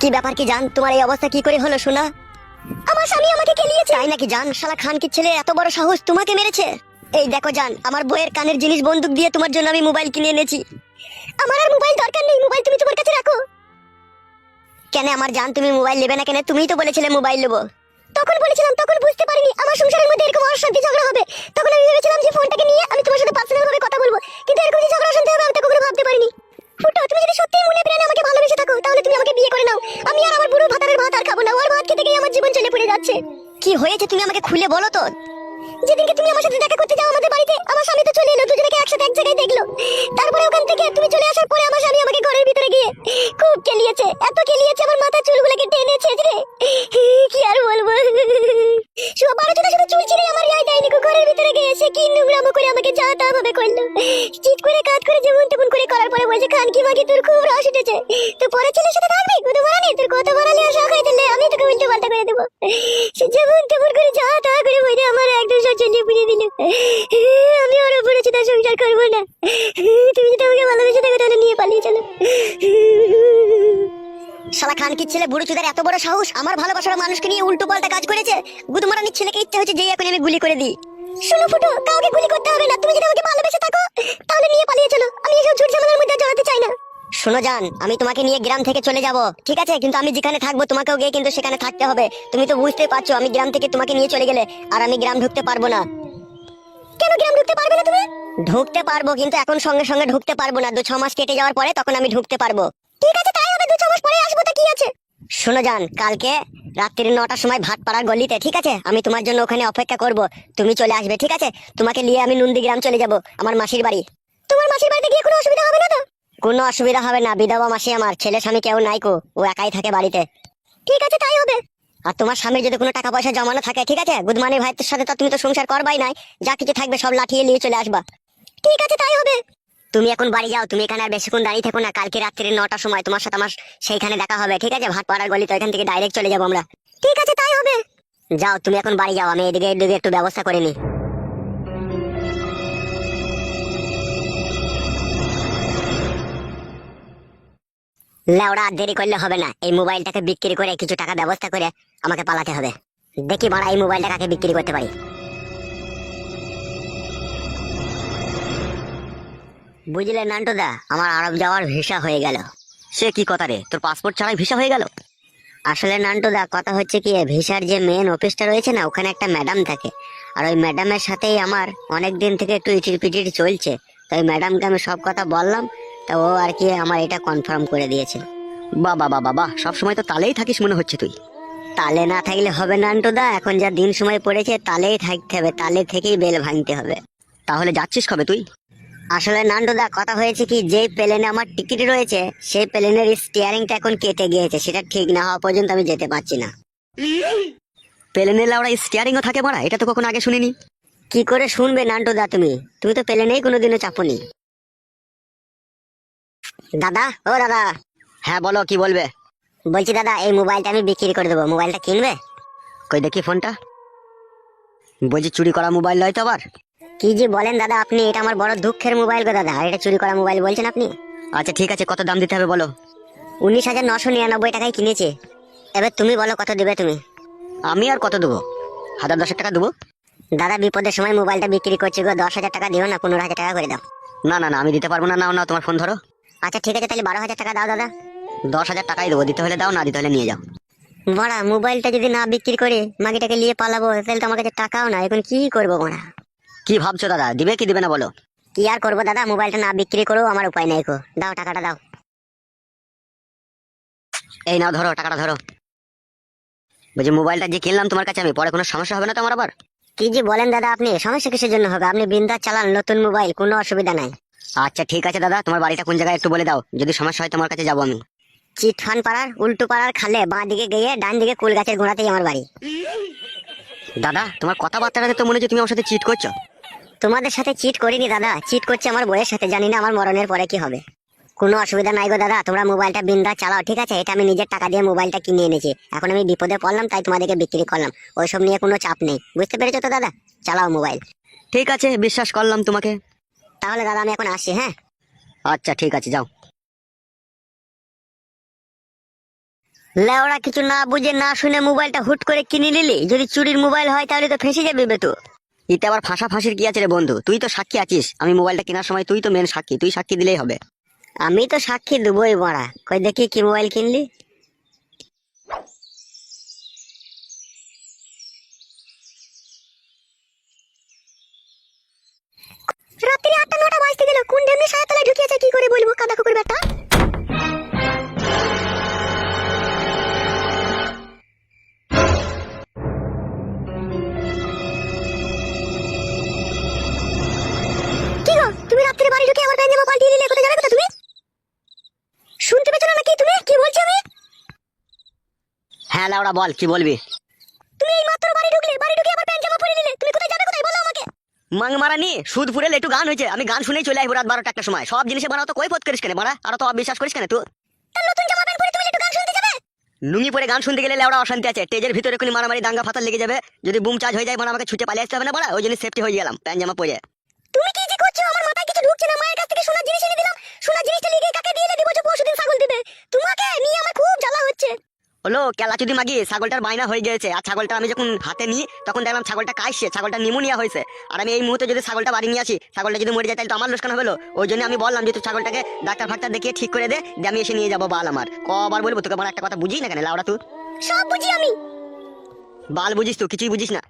কি ব্যাপার কি জান? তোমার এই অবস্থা কি করে হলো শোনা আমার স্বামী আমাকে কেলিয়েছে তাই নাকি জান? শালা খান কি ছেলে, এত বড় সাহস তোমাকে মেরেছে? এই দেখো জান, আমার বইয়ের কানের জিনিস বন্দুক দিয়ে তোমার জন্য আমি মোবাইল কিনে এনেছি। আমার আর মোবাইল দরকার নেই, মোবাইল তুমি তোমার কাছে রাখো। কেন আমার জান, তুমি মোবাইল নেবে না কেন? তুমিই তো বলেছিলে মোবাইল নেব। তখন বলেছিলাম, তখন বুঝতে পারিনি, আমার সংসারের মধ্যে এরকম অশান্তি ঝগড়া হবে। তখন আমি ভেবেছিলাম যে ফোনটাকে নিয়ে আমি তোমার সাথে পার্সোনাল ভাবে কথা বলব। খুলে বলো তো। যেদিনকে তুমি আমার সাথে দেখা করতে যাও আমাদের বাড়িতে, আমার স্বামী তো চলে এলো, দুজনকে একসাথে এক জায়গায় দেখল। তারপরে ওখান থেকে তুমি চলে আসার পরে আমার স্বামী আমাকে ঘরের ভিতরে গিয়ে খুব কেলিয়েছে, এত কেলিয়েছে আমার মাথার চুলগুলোকে টেনেছে রে কি আর বলব? শুভ বারো চোদ্দ শুধু চুল ছিঁড়ে আমার ইয়াই দেয়নি ঘরের ভিতরে গিয়ে সে কি নোংরামো করে আমাকে যা তা ভাবে করল। চিট করে কাজ করে যেমন তেমন করে করার পরে বলছে খান কি মাকে তোর খুব রস উঠেছে। তো পরে ছেলের সাথে থাকবি? কত বাড়ানি তোর কত বাড়ালে? আশা খাই দিলে আমি তোকে উল্টো পাল্টা করে দেবো। সে যেমন তেমন শালা খান কি ছেলে, বুড়ো চুদার এত বড় সাহস, আমার ভালোবাসার মানুষকে নিয়ে উল্টো পাল্টা কাজ করেছে? গুদমারানির ছেলেকে ইচ্ছে হচ্ছে যে এখন আমি গুলি করে দিই। শুনো ফুটো, কাউকে গুলি করতে হবে না। তুমি যদি আমাকে ভালোবেসে থাকো, তাহলে নিয়ে পালিয়ে চলো। আমি এসব ঝুট ঝামেলার মধ্যে জড়াতে চাই না। শোনো জান, আমি তোমাকে নিয়ে গ্রাম থেকে চলে যাব, ঠিক আছে? কিন্তু আমি যেখানে থাকব, তোমাকেও গিয়ে কিন্তু সেখানে থাকতে হবে। তুমি তো বুঝতে পারছ, আমি গ্রাম থেকে তোমাকে নিয়ে চলে গেলে আর আমি গ্রাম ঢুকতে পারব না। কেন গ্রাম ঢুকতে পারবে না তুমি? ঢুকতে পারব, কিন্তু এখন সঙ্গে সঙ্গে ঢুকতে পারব না। দু ছ মাস কেটে যাওয়ার পরে তখন আমি ঢুকতে পারব। ঠিক আছে, তাই? পরে আসব তো কি আছে? শোনো যান কালকে রাত্রি নটার সময় ভাট পাড়ার গলিতে, ঠিক আছে? আমি তোমার জন্য ওখানে অপেক্ষা করব। তুমি চলে আসবে, ঠিক আছে? তোমাকে নিয়ে আমি নন্দীগ্রাম চলে যাব, আমার মাসির বাড়ি। তোমার মাসির বাড়িতে গিয়ে কোনো অসুবিধা হবে না তো? কোনো অসুবিধা হবে না, বিধবা মাসি আমার, ছেলে স্বামী কেউ নাই কো, ও একাই থাকে বাড়িতে। ঠিক আছে, তাই হবে। আর তোমার স্বামীর যদি কোনো টাকা পয়সা জমানো থাকে, ঠিক আছে? গুদমানি ভাইয়ের সাথে তো তুমি তো সংসার করবাই নাই, যা কিছু থাকবে সব লাঠিয়ে নিয়ে চলে আসবা। ঠিক আছে, তাই হবে। তুমি এখন বাড়ি যাও, তুমি এখানে আর বেশিক্ষণ দাঁড়িয়ে থেকো না। কালকে রাত্রি নটার সময় তোমার সাথে আমার সেইখানে দেখা হবে, ঠিক আছে? ভাট পাড়ার গলিতে এখান থেকে ডাইরেক্ট চলে যাব আমরা। ঠিক আছে, তাই হবে। যাও, তুমি এখন বাড়ি যাও, আমি এদিকে এদিকে একটু ব্যবস্থা করে নিই। লেওড়া, আর দেরি করলে হবে না। এই মোবাইলটাকে বিক্রি করে কিছু টাকা ব্যবস্থা করে আমাকে পালাতে হবে। দেখি বাড়া, এই মোবাইলটা কাকে বিক্রি করতে পারি। বুঝলে নান্টুদা? আমার আরব যাওয়ার ভিসা হয়ে গেল। সে কি কথা রে? তোর পাসপোর্ট ছাড়াই ভিসা হয়ে গেল? আসলে নান্টুদা কথা হচ্ছে কি ভিসার যে মেন অফিসটা রয়েছে না ওখানে একটা ম্যাডাম থাকে। আর ওই ম্যাডামের সাথেই আমার অনেক দিন থেকে একটু ইটির পিটির চলছে। তো ওই ম্যাডামকে আমি সব কথা বললাম তা ও আর কি আমার এটা কনফার্ম করে দিয়েছে। বা বাবা বাবা সব সময় তো তালেই থাকিস মনে হচ্ছে তুই। তালে না থাকলে হবে নান্টুদা এখন যা দিন সময় পড়েছে তালেই থাকতে হবে তালে থেকেই বেল ভাঙতে হবে। তাহলে যাচ্ছিস কবে তুই? আসলে নান্টুদা কথা হয়েছে কি যে প্লেনে আমার টিকিট রয়েছে সেই প্লেনের স্টিয়ারিংটা এখন কেটে গিয়েছে সেটা ঠিক না হওয়া পর্যন্ত আমি যেতে পারছি না। প্লেনের লাউড়া স্টিয়ারিংও থাকে মারা? এটা তো কখনো আগে শুনিনি। কি করে শুনবে নান্টুদা তুমি? তুমি তো প্লেনেই কোনোদিনও চাপনি। দাদা ও দাদা। হ্যাঁ বলো কি বলবে? বলছি দাদা এই মোবাইলটা আমি বিক্রি করে দেবো। মোবাইলটা কিনবে? কই দেখি ফোনটা। বলছি চুরি করা মোবাইল নয় তো আবার? কি যে বলেন দাদা আপনি এটা আমার বড় দুঃখের মোবাইল গো দাদা। এটা চুরি করা মোবাইল বলছেন আপনি? আচ্ছা ঠিক আছে কত দাম দিতে হবে বলো? উনিশ হাজার নশো নিরানব্বই টাকায় কিনেছে। এবার তুমি বলো কত দেবে তুমি? আমি আর কত দেবো? হাজার দশেক টাকা দেবো? দাদা বিপদের সময় মোবাইলটা বিক্রি করছি গো দশ হাজার টাকা দিও না পনেরো হাজার টাকা করে দাও। না না না আমি দিতে পারব না নাও না তোমার ফোন ধরো। আচ্ছা ঠিক আছে তাহলে বারো হাজার টাকা দাও দাদা। দশ হাজার টাকাই দেবো দিতে হলে দাও না দিতে হলে নিয়ে যাও। বড়া মোবাইলটা যদি না বিক্রি করে মাগিটাকে নিয়ে পালাবো তাহলে তো আমার কাছে টাকাও না এখন কি করব বড়া? কি ভাবছ দাদা? দিবে কি দিবে না বলো? কি আর করব দাদা? মোবাইলটা না বিক্রি করো আমার উপায় নাই গো। দাও টাকাটা দাও। এই নাও ধরো টাকাটা ধরো। বলছি মোবাইলটা যে কিনলাম তোমার কাছে আমি পরে কোনো সমস্যা হবে না তোমার আবার? কি যে বলেন দাদা আপনি? সমস্যা কিসের জন্য হবে? আপনি বিন্দাস চালান নতুন মোবাইল কোনো অসুবিধা নাই। আচ্ছা ঠিক আছে দাদা তোমার বাড়িটা কোন জায়গায় একটু বলে দাও। যদি সমস্যা হয় তোমার কাছে যাব আমি। চিটফান পাড়ার উল্টো পাড়ার খালে বাঁ দিকে গিয়ে ডান দিকে কুল গাছের গোড়াতেই আমার বাড়ি। দাদা তোমার কথাবার্তাটাতে তো মনে হচ্ছে তুমি আমার সাথে চিট করছ। তোমাদের সাথে চিট করিনি দাদা। চিট করছে আমার বইয়ের সাথে জানি না আমার মরণের পরে কি হবে। কোনো অসুবিধা নাই গো দাদা তোমরা মোবাইলটা বিন্দা চালাও ঠিক আছে? এটা আমি নিজের টাকা দিয়ে মোবাইলটা কিনে এনেছি। এখন আমি বিপদে পড়লাম তাই তোমাদেরকে বিক্রি করলাম। ওইসব নিয়ে কোনো চাপ নেই। বুঝতে পেরেছ তো দাদা? চালাও মোবাইল। ঠিক আছে বিশ্বাস করলাম তোমাকে। তাহলে দাদা আমি এখন আসছি হ্যাঁ? আচ্ছা ঠিক আছে যাও। লেওড়া কিছু না বুঝে না শুনে মোবাইলটা হুট করে কিনে নিলি? যদি চুরির মোবাইল হয় তাহলে তো ফেঁসে যাবে বে তো। এতে আবার ফাঁসা ফাঁসির কি আছে রে বন্ধু? তুই তো সাক্ষী আছিস। আমি মোবাইলটা কেনার সময় তুই তো মেন সাক্ষী। তুই সাক্ষী দিলেই হবে। আমি তো সাক্ষী দেবই মারা কই দেখি কি মোবাইল কিনলি? রাত্রি আটটা নটা বাজতে গেল। কোন ডেমনি সায়া তলায় ঢুকিয়েছে কি করে বলব? কাদা কুকুর বেটা হ্যাঁ লাউড়া বল কি বলবি? তুমি এই মাত্র বাড়ি ঢুকলে বাড়ি ঢুকে আবার প্যান্ট জামা পরে নিলে। তুমি কোথায় যাবে কোথায়? বলো আমাকে। মাং মারানি সুদ ফুরে একটু গান হয়েছে। আমি গান শুনেই চলে আসব রাত বারোটা একটা সময়। সব জিনিসে বানাও তো কই ফত করিস কেন? মারা আর তো অবিশ্বাস করিস কেন তুই? নতুন জামা প্যান্ট পরে তুমি একটু গান শুনতে যাবে? লুঙ্গি পরে গান শুনতে গেলে লেওড়া অশান্তি আছে। টেজের ভিতরে কোনো মারামারি দাঙ্গা ফাতাল লেগে যাবে। যদি বুম চার্জ হয়ে যায় মানে আমাকে ছুটে পালিয়ে আসতে হবে না বড়া? ওই জন্য সেফটি হয়ে গেলাম প্যান জামা পরে। তুমি কি যে করছ? আমার মাথায় কিছু ঢুকছে না। মায়ের কাছ থেকে সোনার জিনিস এনে দিলাম সোনার জিনিসটা লিখে কাকে দিয়ে দিবো যে পরশুদিন ছাগল দিবে তোমাকে নিয়ে আমার খুব জ্বালা হচ্ছে হলো কেলা চুদি মাগি ছাগলটার বাইনা হয়ে গেছে আর ছাগলটা আমি যখন হাতে নিই তখন দেখলাম ছাগলটা কাশছে ছাগলটা নিমোনিয়া হয়েছে। আর আমি এই মুহূর্তে যদি ছাগলটা বাড়ি নিয়ে আসি ছাগলটা যদি মরে যায় তাহলে তো আমার লোকসান হলো ওই জন্য আমি বললাম যে তুই ছাগলটাকে ডাক্তার ফাক্তার দেখিয়ে ঠিক করে দে যে আমি এসে নিয়ে যাব বাল আমার। কবার বলব তোকে আমার একটা কথা বুঝি না কেন লাউড়া তুই? সব বুঝি আমি। বাল বুঝিস তো কিছুই বুঝিস না।